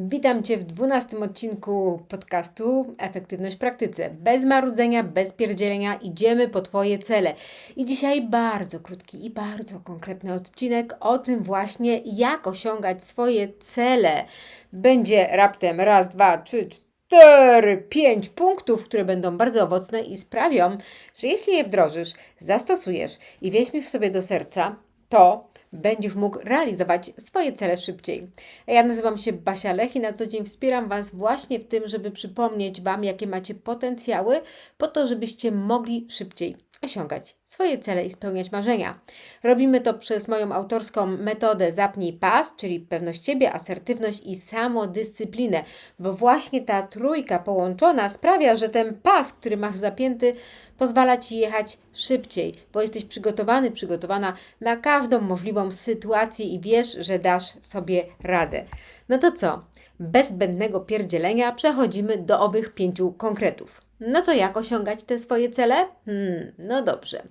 Witam Cię w dwunastym odcinku podcastu Efektywność w praktyce. Bez marudzenia, bez pierdzielenia idziemy po Twoje cele. I dzisiaj bardzo krótki i bardzo konkretny odcinek o tym właśnie, jak osiągać swoje cele. Będzie raptem raz, dwa, trzy, cztery, pięć punktów, które będą bardzo owocne i sprawią, że jeśli je wdrożysz, zastosujesz i weźmiesz sobie do serca, to będziesz mógł realizować swoje cele szybciej. Ja nazywam się Basia Lech i na co dzień wspieram Was właśnie w tym, żeby przypomnieć Wam, jakie macie potencjały, po to, żebyście mogli szybciej osiągać swoje cele i spełniać marzenia. Robimy to przez moją autorską metodę Zapnij Pas, czyli pewność siebie, asertywność i samodyscyplinę, bo właśnie ta trójka połączona sprawia, że ten pas, który masz zapięty, pozwala Ci jechać szybciej, bo jesteś przygotowany, przygotowana na każdą możliwą sytuację i wiesz, że dasz sobie radę. No to co? Bez zbędnego pierdzielenia przechodzimy do owych pięciu konkretów. No to jak osiągać te swoje cele? Hmm, no dobrze.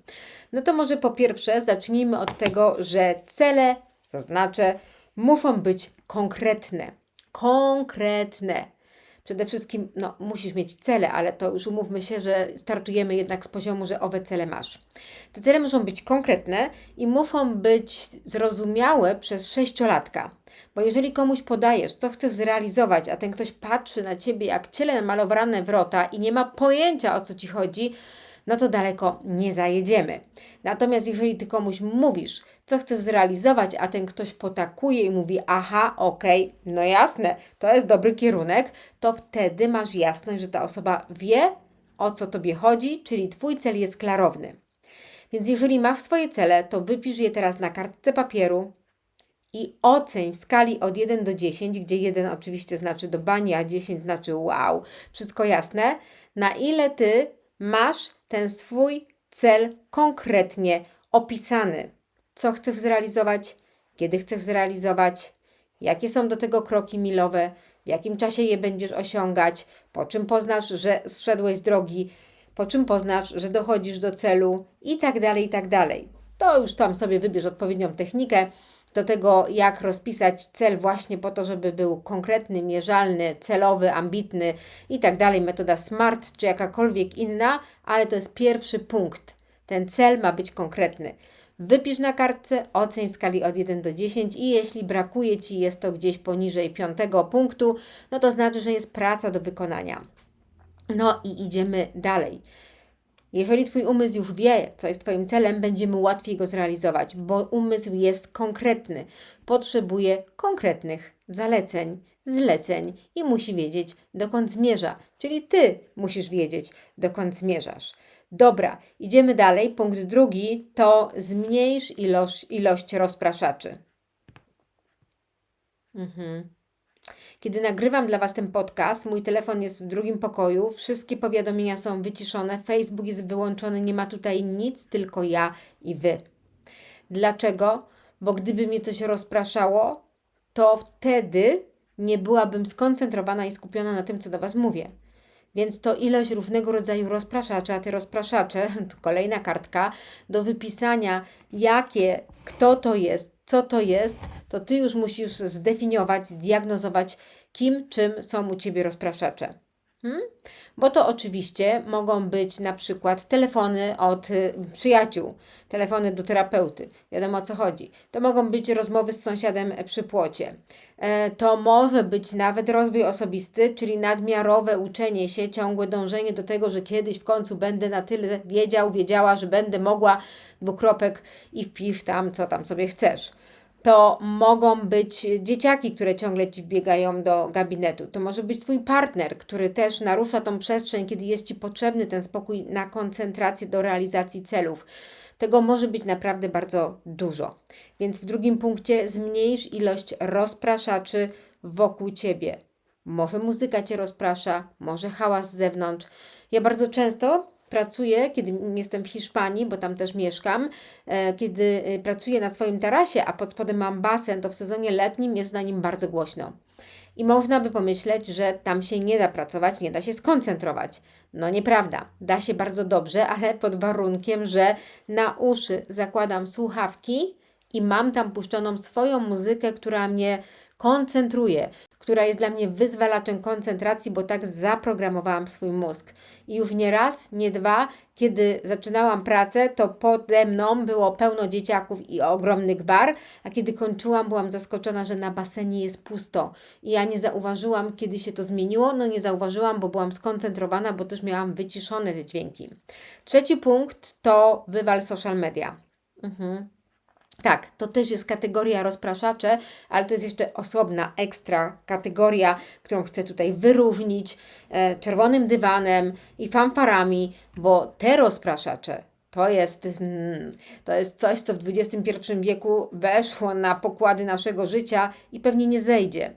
No to może po pierwsze zacznijmy od tego, że cele, zaznaczę, muszą być konkretne. Konkretne. Przede wszystkim, no, musisz mieć cele, ale to już umówmy się, że startujemy jednak z poziomu, że owe cele masz. Te cele muszą być konkretne i muszą być zrozumiałe przez sześciolatka. Bo jeżeli komuś podajesz, co chcesz zrealizować, a ten ktoś patrzy na ciebie jak ciele malowane wrota i nie ma pojęcia o co ci chodzi, no to daleko nie zajedziemy. Natomiast jeżeli ty komuś mówisz, co chcesz zrealizować, a ten ktoś potakuje i mówi, aha, okej, okay, no jasne, to jest dobry kierunek, to wtedy masz jasność, że ta osoba wie, o co tobie chodzi, czyli twój cel jest klarowny. Więc jeżeli masz swoje cele, to wypisz je teraz na kartce papieru i oceń w skali od 1 do 10, gdzie 1 oczywiście znaczy do bani, a 10 znaczy wow, wszystko jasne, na ile ty masz ten swój cel konkretnie opisany. Co chcesz zrealizować, kiedy chcesz zrealizować, jakie są do tego kroki milowe, w jakim czasie je będziesz osiągać, po czym poznasz, że zszedłeś z drogi, po czym poznasz, że dochodzisz do celu? I tak dalej, i tak dalej. To już tam sobie wybierz odpowiednią technikę do tego, jak rozpisać cel właśnie po to, żeby był konkretny, mierzalny, celowy, ambitny i tak dalej. Metoda SMART czy jakakolwiek inna, ale to jest pierwszy punkt. Ten cel ma być konkretny. Wypisz na kartce, oceń w skali od 1 do 10 i jeśli brakuje Ci, jest to gdzieś poniżej piątego punktu, no to znaczy, że jest praca do wykonania. No i idziemy dalej. Jeżeli Twój umysł już wie, co jest Twoim celem, będzie mu łatwiej go zrealizować, bo umysł jest konkretny, potrzebuje konkretnych zaleceń, zleceń i musi wiedzieć, dokąd zmierza. Czyli Ty musisz wiedzieć, dokąd zmierzasz. Dobra, idziemy dalej. Punkt drugi to zmniejsz ilość, ilość rozpraszaczy. Mhm. Kiedy nagrywam dla Was ten podcast, mój telefon jest w drugim pokoju, wszystkie powiadomienia są wyciszone, Facebook jest wyłączony, nie ma tutaj nic, tylko ja i Wy. Dlaczego? Bo gdyby mnie coś rozpraszało, to wtedy nie byłabym skoncentrowana i skupiona na tym, co do Was mówię. Więc to ilość różnego rodzaju rozpraszaczy, a te rozpraszacze, to kolejna kartka, do wypisania, jakie, kto to jest, co to jest, to Ty już musisz zdefiniować, zdiagnozować, kim, czym są u Ciebie rozpraszacze. Hmm? Bo to oczywiście mogą być na przykład telefony od y, przyjaciół, telefony do terapeuty, wiadomo o co chodzi. To mogą być rozmowy z sąsiadem przy płocie. E, to może być nawet rozwój osobisty, czyli nadmiarowe uczenie się, ciągłe dążenie do tego, że kiedyś w końcu będę na tyle wiedział, wiedziała, że będę mogła dwukropek i wpisz tam, co tam sobie chcesz to mogą być dzieciaki, które ciągle ci biegają do gabinetu. To może być Twój partner, który też narusza tą przestrzeń, kiedy jest Ci potrzebny ten spokój na koncentrację do realizacji celów. Tego może być naprawdę bardzo dużo. Więc w drugim punkcie zmniejsz ilość rozpraszaczy wokół Ciebie. Może muzyka Cię rozprasza, może hałas z zewnątrz. Ja bardzo często pracuję, kiedy jestem w Hiszpanii, bo tam też mieszkam, e, kiedy e, pracuję na swoim tarasie, a pod spodem mam basen, to w sezonie letnim jest na nim bardzo głośno. I można by pomyśleć, że tam się nie da pracować, nie da się skoncentrować. No nieprawda. Da się bardzo dobrze, ale pod warunkiem, że na uszy zakładam słuchawki i mam tam puszczoną swoją muzykę, która mnie koncentruję, która jest dla mnie wyzwalaczem koncentracji, bo tak zaprogramowałam swój mózg. I już nie raz, nie dwa, kiedy zaczynałam pracę, to pode mną było pełno dzieciaków i ogromny gwar, a kiedy kończyłam, byłam zaskoczona, że na basenie jest pusto. I ja nie zauważyłam, kiedy się to zmieniło. No nie zauważyłam, bo byłam skoncentrowana, bo też miałam wyciszone te dźwięki. Trzeci punkt to wywal social media. Mhm. Tak, to też jest kategoria rozpraszacze, ale to jest jeszcze osobna, ekstra kategoria, którą chcę tutaj wyróżnić e, czerwonym dywanem i fanfarami, bo te rozpraszacze to jest, mm, to jest coś, co w XXI wieku weszło na pokłady naszego życia i pewnie nie zejdzie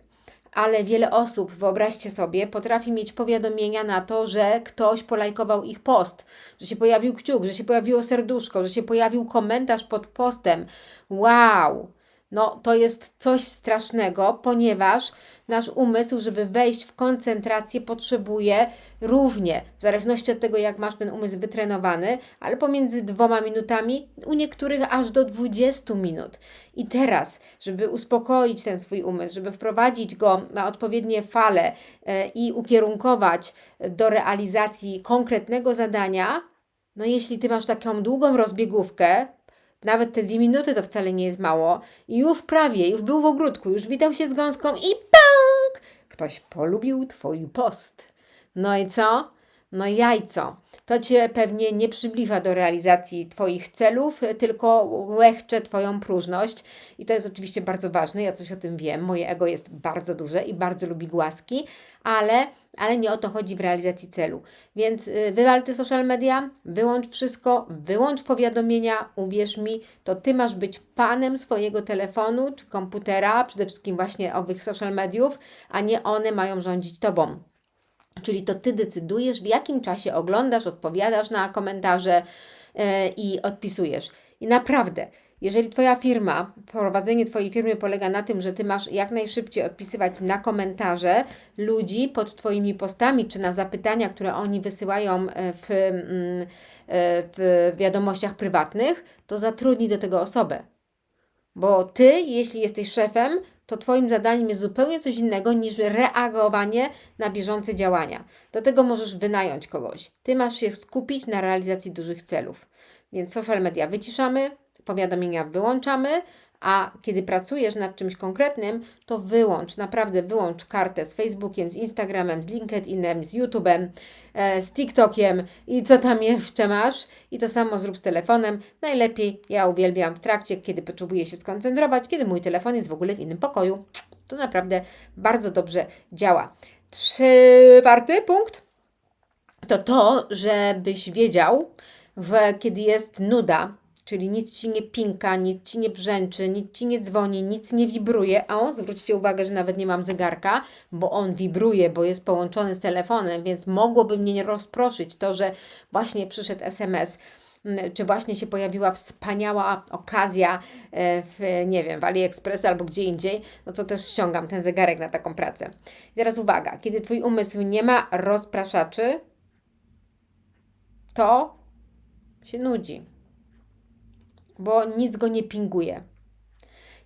ale wiele osób, wyobraźcie sobie, potrafi mieć powiadomienia na to, że ktoś polajkował ich post, że się pojawił kciuk, że się pojawiło serduszko, że się pojawił komentarz pod postem. Wow! No, to jest coś strasznego, ponieważ nasz umysł, żeby wejść w koncentrację, potrzebuje równie, w zależności od tego, jak masz ten umysł wytrenowany, ale pomiędzy dwoma minutami, u niektórych aż do 20 minut. I teraz, żeby uspokoić ten swój umysł, żeby wprowadzić go na odpowiednie fale e, i ukierunkować do realizacji konkretnego zadania, no jeśli ty masz taką długą rozbiegówkę, nawet te dwie minuty to wcale nie jest mało. I już prawie, już był w ogródku, już witał się z gąską i pęk! Ktoś polubił Twój post. No i co? No jajco. To Cię pewnie nie przybliża do realizacji Twoich celów, tylko łechcze Twoją próżność. I to jest oczywiście bardzo ważne, ja coś o tym wiem. Moje ego jest bardzo duże i bardzo lubi głaski, ale, ale nie o to chodzi w realizacji celu. Więc y, wywal te social media, wyłącz wszystko, wyłącz powiadomienia, uwierz mi, to Ty masz być panem swojego telefonu czy komputera, przede wszystkim właśnie owych social mediów, a nie one mają rządzić Tobą. Czyli to Ty decydujesz, w jakim czasie oglądasz, odpowiadasz na komentarze yy, i odpisujesz. I naprawdę, jeżeli Twoja firma, prowadzenie Twojej firmy polega na tym, że Ty masz jak najszybciej odpisywać na komentarze ludzi pod Twoimi postami, czy na zapytania, które oni wysyłają e, w, mm, e, w wiadomościach prywatnych, to zatrudnij do tego osobę. Bo Ty, jeśli jesteś szefem, to Twoim zadaniem jest zupełnie coś innego niż reagowanie na bieżące działania. Do tego możesz wynająć kogoś. Ty masz się skupić na realizacji dużych celów. Więc social media wyciszamy, powiadomienia wyłączamy, a kiedy pracujesz nad czymś konkretnym, to wyłącz, naprawdę wyłącz kartę z Facebookiem, z Instagramem, z LinkedInem, z YouTube'em, e, z TikTokiem i co tam jeszcze masz. I to samo zrób z telefonem. Najlepiej ja uwielbiam w trakcie, kiedy potrzebuję się skoncentrować, kiedy mój telefon jest w ogóle w innym pokoju. To naprawdę bardzo dobrze działa. Czwarty punkt to to, żebyś wiedział, że kiedy jest nuda, czyli nic ci nie pinka, nic ci nie brzęczy, nic ci nie dzwoni, nic nie wibruje. O, zwróćcie uwagę, że nawet nie mam zegarka, bo on wibruje, bo jest połączony z telefonem, więc mogłoby mnie rozproszyć to, że właśnie przyszedł SMS mm, czy właśnie się pojawiła wspaniała okazja e, w, nie wiem, w AliExpress albo gdzie indziej, no to też ściągam ten zegarek na taką pracę. I teraz uwaga, kiedy Twój umysł nie ma rozpraszaczy, to się nudzi bo nic go nie pinguje.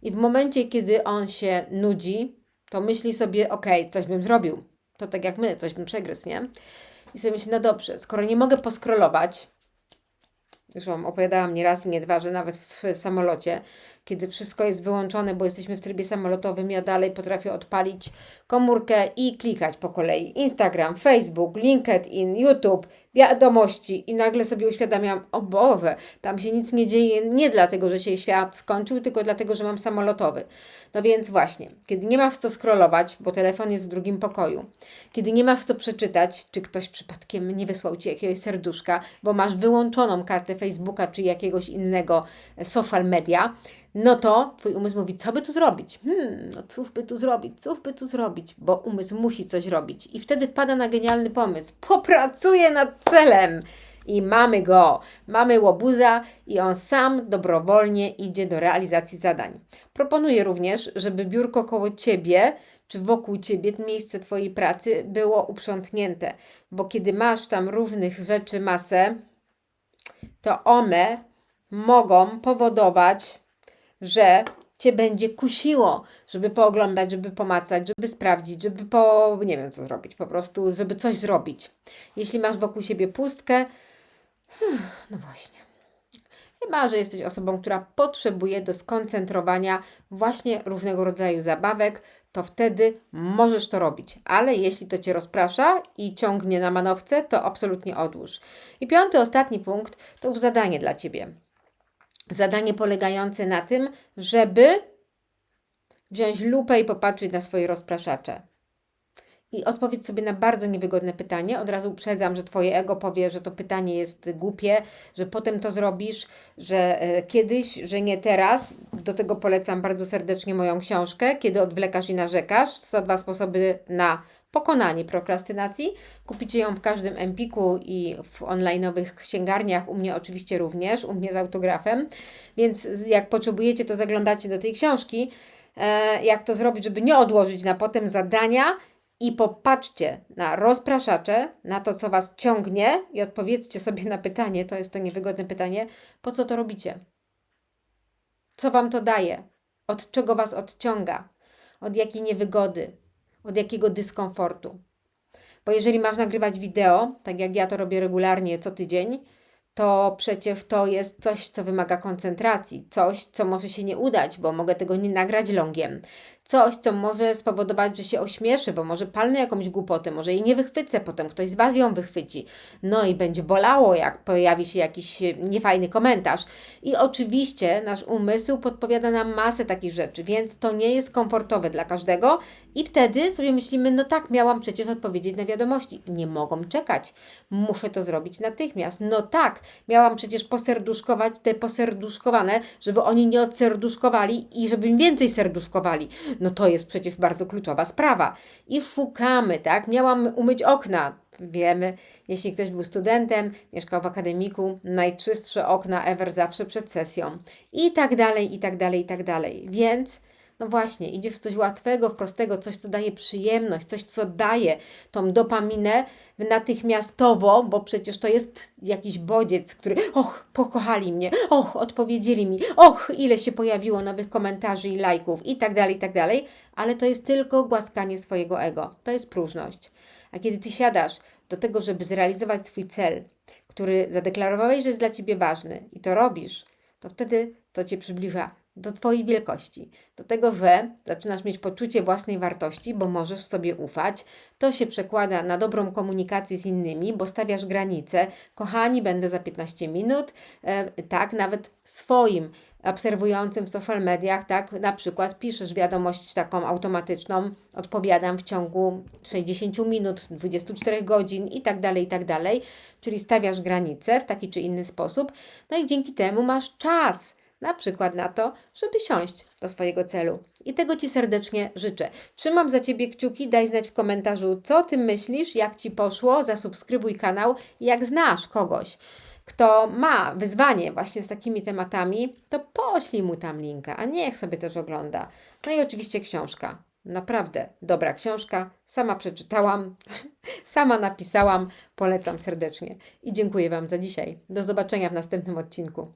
I w momencie, kiedy on się nudzi, to myśli sobie, ok, coś bym zrobił. To tak jak my, coś bym przegryzł, nie? I sobie myśli, no dobrze, skoro nie mogę poskrolować, już Wam opowiadałam nie raz, nie dwa, że nawet w samolocie, kiedy wszystko jest wyłączone, bo jesteśmy w trybie samolotowym, ja dalej potrafię odpalić komórkę i klikać po kolei. Instagram, Facebook, LinkedIn, YouTube, wiadomości i nagle sobie uświadamiam, o Boże, tam się nic nie dzieje nie dlatego, że się świat skończył, tylko dlatego, że mam samolotowy. No więc właśnie, kiedy nie masz co scrollować, bo telefon jest w drugim pokoju, kiedy nie masz co przeczytać, czy ktoś przypadkiem nie wysłał Ci jakiegoś serduszka, bo masz wyłączoną kartę Facebooka czy jakiegoś innego social media, no to Twój umysł mówi, co by tu zrobić? Hmm, no cóż by tu zrobić, cóż by tu zrobić, bo umysł musi coś robić. I wtedy wpada na genialny pomysł. Popracuję nad celem. I mamy go. Mamy łobuza i on sam dobrowolnie idzie do realizacji zadań. Proponuję również, żeby biurko koło Ciebie czy wokół Ciebie, miejsce Twojej pracy było uprzątnięte, bo kiedy masz tam różnych rzeczy masę, to one mogą powodować, że Cię będzie kusiło, żeby pooglądać, żeby pomacać, żeby sprawdzić, żeby po... nie wiem co zrobić, po prostu, żeby coś zrobić. Jeśli masz wokół siebie pustkę, hmm, no właśnie. Chyba, że jesteś osobą, która potrzebuje do skoncentrowania właśnie różnego rodzaju zabawek, to wtedy możesz to robić. Ale jeśli to cię rozprasza i ciągnie na manowce, to absolutnie odłóż. I piąty, ostatni punkt to już zadanie dla ciebie. Zadanie polegające na tym, żeby wziąć lupę i popatrzeć na swoje rozpraszacze. I odpowiedz sobie na bardzo niewygodne pytanie. Od razu uprzedzam, że Twoje ego powie, że to pytanie jest głupie, że potem to zrobisz, że e, kiedyś, że nie teraz. Do tego polecam bardzo serdecznie moją książkę, Kiedy odwlekasz i narzekasz. 102 sposoby na pokonanie prokrastynacji. Kupicie ją w każdym Empiku i w online'owych księgarniach, u mnie oczywiście również, u mnie z autografem. Więc jak potrzebujecie, to zaglądacie do tej książki. E, jak to zrobić, żeby nie odłożyć na potem zadania i popatrzcie na rozpraszacze, na to, co Was ciągnie i odpowiedzcie sobie na pytanie, to jest to niewygodne pytanie, po co to robicie? Co Wam to daje? Od czego Was odciąga? Od jakiej niewygody? Od jakiego dyskomfortu? Bo jeżeli masz nagrywać wideo, tak jak ja to robię regularnie co tydzień, to przecież to jest coś, co wymaga koncentracji, coś, co może się nie udać, bo mogę tego nie nagrać longiem, coś, co może spowodować, że się ośmieszę, bo może palnę jakąś głupotę, może jej nie wychwycę, potem ktoś z Was ją wychwyci. No i będzie bolało, jak pojawi się jakiś e, niefajny komentarz. I oczywiście nasz umysł podpowiada nam masę takich rzeczy, więc to nie jest komfortowe dla każdego i wtedy sobie myślimy, no tak, miałam przecież odpowiedzieć na wiadomości. Nie mogą czekać. Muszę to zrobić natychmiast. No tak, miałam przecież poserduszkować te poserduszkowane, żeby oni nie odserduszkowali i żeby im więcej serduszkowali. No to jest przecież bardzo kluczowa sprawa. I szukamy, tak? Miałam umyć okna. Wiemy, jeśli ktoś był studentem, mieszkał w akademiku, najczystsze okna ever zawsze przed sesją. I tak dalej, i tak dalej, i tak dalej. Więc no właśnie, idziesz w coś łatwego, prostego, coś, co daje przyjemność, coś, co daje tą dopaminę natychmiastowo, bo przecież to jest jakiś bodziec, który, och, pokochali mnie, och, odpowiedzieli mi, och, ile się pojawiło nowych komentarzy i lajków i tak dalej, i tak dalej, ale to jest tylko głaskanie swojego ego, to jest próżność. A kiedy ty siadasz do tego, żeby zrealizować swój cel, który zadeklarowałeś, że jest dla ciebie ważny i to robisz, to wtedy to cię przybliża do Twojej wielkości, do tego, że zaczynasz mieć poczucie własnej wartości, bo możesz sobie ufać. To się przekłada na dobrą komunikację z innymi, bo stawiasz granice. Kochani, będę za 15 minut, e, tak, nawet swoim obserwującym w social mediach, tak, na przykład piszesz wiadomość taką automatyczną, odpowiadam w ciągu 60 minut, 24 godzin i tak dalej, i tak dalej, czyli stawiasz granice w taki czy inny sposób, no i dzięki temu masz czas na przykład na to, żeby siąść do swojego celu. I tego Ci serdecznie życzę. Trzymam za Ciebie kciuki, daj znać w komentarzu, co Ty myślisz, jak Ci poszło, zasubskrybuj kanał, jak znasz kogoś, kto ma wyzwanie właśnie z takimi tematami, to poślij mu tam linka, a niech sobie też ogląda. No i oczywiście książka. Naprawdę dobra książka, sama przeczytałam, sama napisałam, polecam serdecznie i dziękuję Wam za dzisiaj. Do zobaczenia w następnym odcinku.